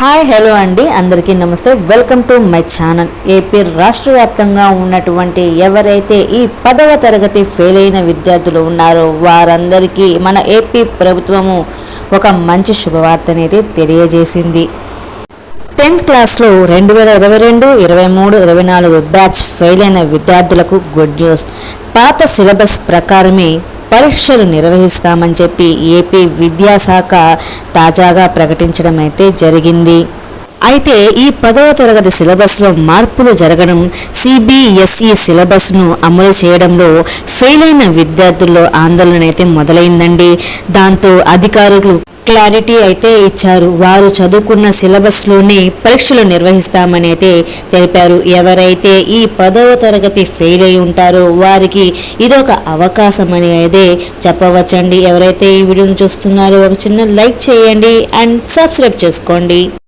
Hi hello అండి. అందరికీ నమస్తే. Welcome to my channel. AP రాష్ట్ర వ్యాప్తంగా ఉన్నటువంటి ఎవరైతే ఈ పదవ తరగతి ఫెయిల్ అయిన విద్యార్థులు ఉన్నారో వారందరికీ మన ఏపీ ప్రభుత్వము ఒక మంచి శుభవార్త అనేది తెలియజేసింది. టెన్త్ క్లాస్లో రెండు వేల ఇరవై రెండు ఇరవై మూడు ఇరవై నాలుగు బ్యాచ్ ఫెయిల్ అయిన విద్యార్థులకు గుడ్ న్యూస్. పాత సిలబస్ ప్రకారమే పరీక్షలు నిర్వహిస్తామని చెప్పి ఏపీ విద్యాశాఖ తాజాగా ప్రకటించడం అయితే జరిగింది. అయితే ఈ పదవ తరగతి సిలబస్లో మార్పులు జరగడం సిబిఎస్ఈ సిలబస్ను అమలు చేయడంలో ఫెయిల్ అయిన విద్యార్థుల్లో ఆందోళన అయితే మొదలైందండి. దాంతో అధికారులు క్లారిటీ అయితే ఇచ్చారు. వారు చదువుకున్న సిలబస్లోనే పరీక్షలు నిర్వహిస్తామని అయితే తెలిపారు. ఎవరైతే ఈ పదవ తరగతి ఫెయిల్ అయి ఉంటారో వారికి ఇదొక అవకాశం అని అయితే చెప్పవచ్చండి. ఎవరైతే ఈ వీడియోని చూస్తున్నారో ఒక చిన్న లైక్ చేయండి అండ్ సబ్స్క్రైబ్ చేసుకోండి.